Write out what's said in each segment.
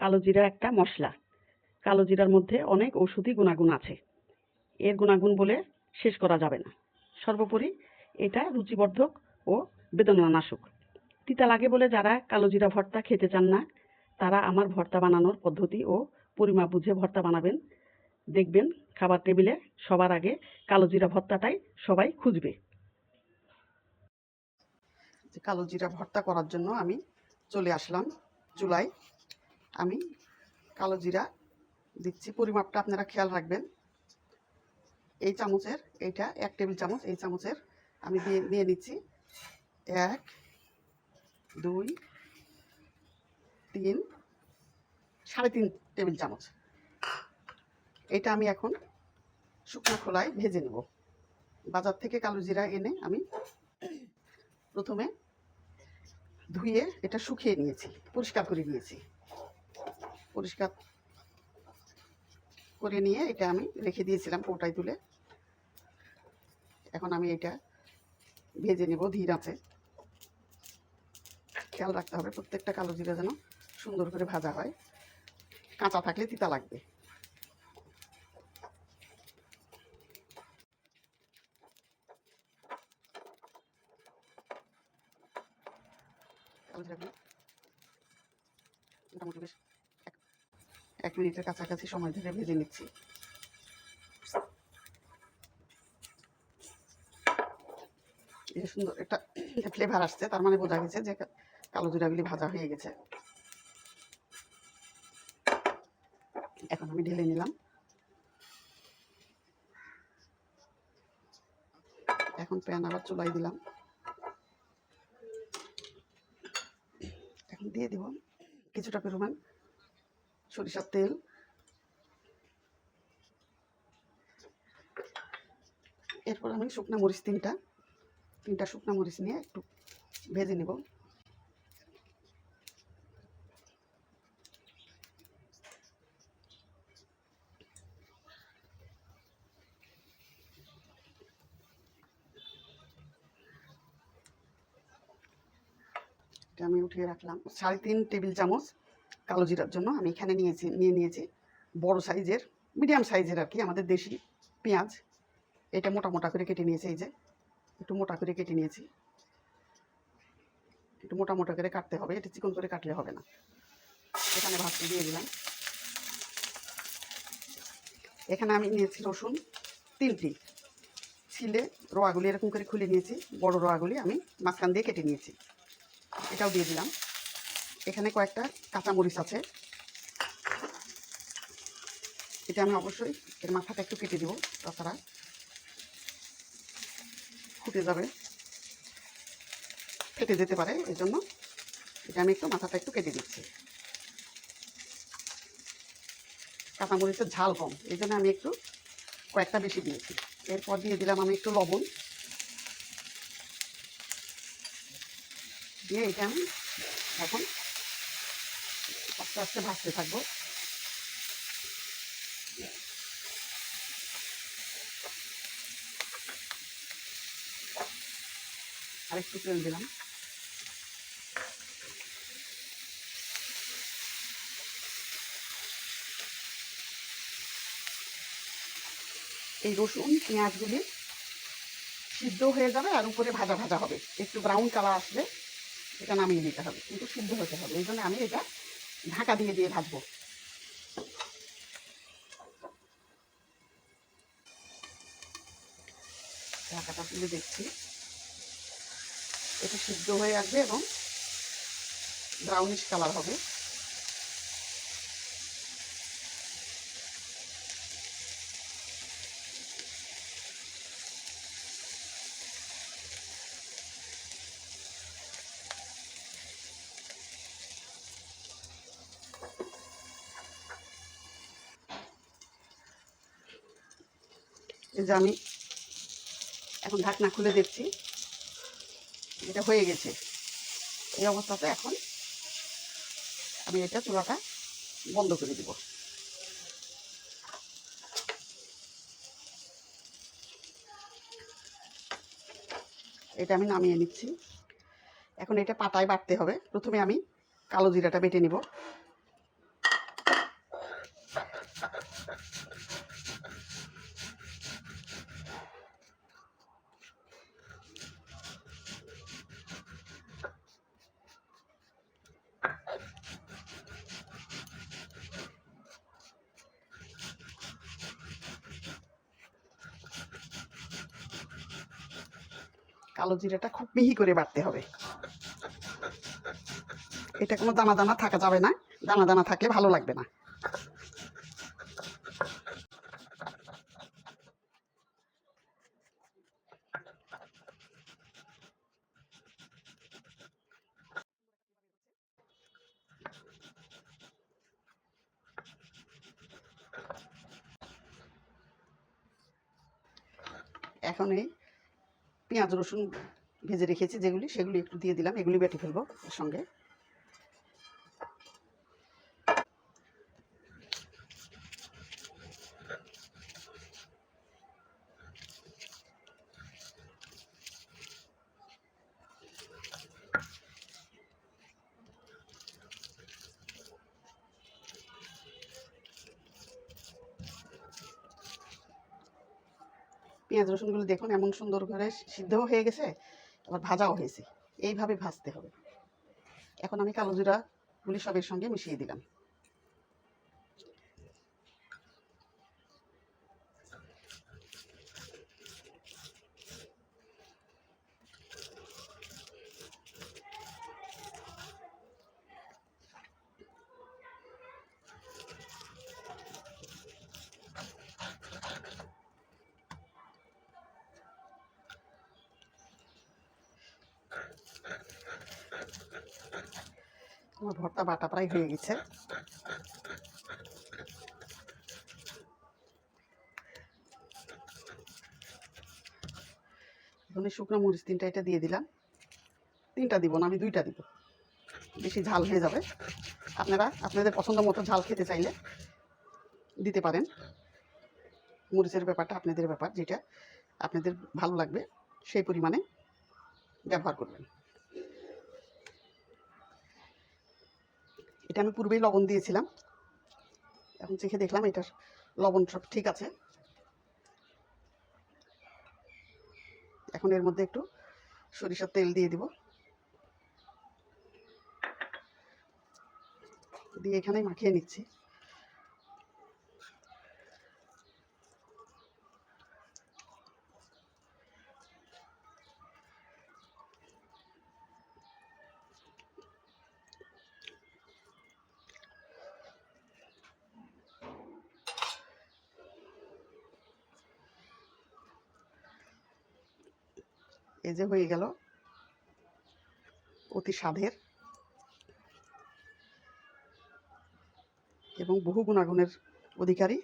কালো জিরা একটা মশলা। কালো জিরার মধ্যে অনেক ঔষধি গুণাগুণ আছে। এর গুণাগুণ বলে শেষ করা যাবে না। সর্বোপরি এটা রুচিবর্ধক ও বেদনানাশক। তিতা লাগে বলে যারা কালো জিরা ভর্তা খেতে চান না, তারা আমার ভর্তা বানানোর পদ্ধতি ও পরিমাপ বুঝে ভর্তা বানাবেন। দেখবেন খাবার টেবিলে সবার আগে কালো জিরা ভর্তাটাই সবাই খুঁজবে। কালো জিরা ভর্তা করার জন্য আমি চলে আসলাম চুলায় আমি কালো জিরা দিচ্ছি, পরিমাপটা আপনারা খেয়াল রাখবেন। এই চামচের, এইটা এক টেবিল চামচ, এই চামচের আমি দিয়ে নিয়ে নিচ্ছি এক, দুই, তিন, সাড়ে তিন টেবিল চামচ। এটা আমি এখন শুকনো খোলায় ভেজে নেব। বাজার থেকে কালো জিরা এনে আমি প্রথমে ধুয়ে এটা শুকিয়ে নিয়েছি, পরিষ্কার করে নিয়েছি। পরিষ্কার করে নিয়ে এটা আমি রেখে দিয়েছিলাম পোটায় তুলে। এখন আমি এটা ভেজে নেব, ধীর আছে খেয়াল রাখতে হবে প্রত্যেকটা কালো জিরা যেন সুন্দর করে ভাজা হয়। কাঁচা থাকলে তিতা লাগবে। কালো মোটামুটি বেশ এক মিনিটের কাছাকাছি সময় ধরে ভেজে নিচ্ছি। সুন্দর একটা ফ্লেভার আসছে, তার মানে বোঝা গেছে যে কালো জিরাগুলি ভাজা হয়ে গেছে। এখন আমি ঢেলে নিলাম। এখন প্যান আবার চুলাই দিলাম। এখন দিয়ে দিব কিছুটা পরিমাণ সরিষার তেল। এরপর আমি শুকনো মরিচ তিনটা তিনটা শুকনো মরিচ নিয়ে একটু ভেজে নেব। আমি উঠিয়ে রাখলাম। সাড়ে তিন টেবিল চামচ কালো জিরার জন্য আমি এখানে নিয়েছি, নিয়ে নিয়েছি। বড় সাইজের, মিডিয়াম সাইজের আর কি, আমাদের দেশি পেঁয়াজ। এটা মোটা মোটা করে কেটে নিয়েছি এই যে, একটু মোটা করে কেটে নিয়েছি। একটু মোটা মোটা করে কাটতে হবে, এটা চিকন করে কাটলে হবে না। এখানে ভাতটা দিয়ে দিলাম। এখানে আমি নিয়েছি রসুন, তিনটি। ছিলে রোয়াগুলি এরকম করে খুলে নিয়েছি, বড় রোয়াগুলি আমি মাঝখান দিয়ে কেটে নিয়েছি। এটাও দিয়ে দিলাম। এখানে কয়েকটা কাঁচামরিচ আছে। এটা আমি অবশ্যই এর মাথাটা একটু কেটে দেবো, তাছাড়া ফুটে যাবে, ফেটে যেতে পারে এই জন্য এটা আমি একটু মাথাটা একটু কেটে দিচ্ছি। কাঁচামরিচের ঝাল কম, এই জন্য আমি একটু কয়েকটা বেশি দিয়েছি। এরপর দিয়ে দিলাম আমি একটু লবণ। দিয়ে এটা আমি এখন আস্তে আস্তে ভাজতে থাকব। আর একটু তেল দিলাম। এই রসুন, পেঁয়াজগুলি সিদ্ধ হয়ে যাবে আর উপরে ভাজা ভাজা হবে। একটু ব্রাউন কালার আসবে, এটা নামিয়ে নিতে হবে, কিন্তু সিদ্ধ হতে হবে। এই জন্য আমি এটা ঢাকা দিয়ে দিয়ে ভাজবো। ঢাকাটা তুলে দেখছি। এটা সিদ্ধ হয়ে আসবে এবং ব্রাউনিশ কালার হবে। এই যে আমি এখন ঢাকনা খুলে দেখছি, এটা হয়ে গেছে। এই অবস্থাতে এখন আমি এটা চুলাটা বন্ধ করে দিব। এটা আমি নামিয়ে নিচ্ছি। এখন এটা পাতায় বাটতে হবে। প্রথমে আমি কালো জিরাটা বেটে নিব। কালো জিরাটা খুব মিহি করে বাটতে হবে। এটা কোনো দানা দানা থাকা যাবে না দানা দানা থাকলে ভালো লাগবে না। এখন এই পেঁয়াজ রসুন ভেজে রেখেছি যেগুলি সেগুলি একটু দিয়ে দিলাম। এগুলি বেটে ফেলব এর সঙ্গে পেঁয়াজ রসুনগুলো দেখুন, এমন সুন্দর করে সিদ্ধও হয়ে গেছে, আবার ভাজাও হয়েছে। এইভাবে ভাজতে হবে। এখন আমি কালো জিরাগুলি সবের সঙ্গে মিশিয়ে দিলাম। আমার ভর্তা বাটা প্রায় হয়ে গেছে। এই শুকনো মরিচ তিনটা, এটা দিয়ে দিলাম। তিনটা দিব না, আমি দুইটা দিব। বেশি ঝাল হয়ে যাবে। আপনারা, আপনাদের পছন্দ মতো ঝাল খেতে চাইলে দিতে পারেন। মরিচের ব্যাপারটা আপনাদের ব্যাপার, যেটা আপনাদের ভালো লাগবে, সেই পরিমাণে ব্যবহার করবেন। এটা আমি পূর্বেই লবণ দিয়েছিলাম। এখন চেখে দেখলাম এটার লবণ সব ঠিক আছে। এখন এর মধ্যে একটু সরিষার তেল দিয়ে দিব। দিয়ে এখানে মাখিয়ে নিচ্ছি। এই যে হয়ে গেল অতি স্বাদের এবং বহু গুণাগুণের অধিকারী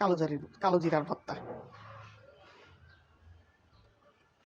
কালো জারির কালো জিরার ভর্তা।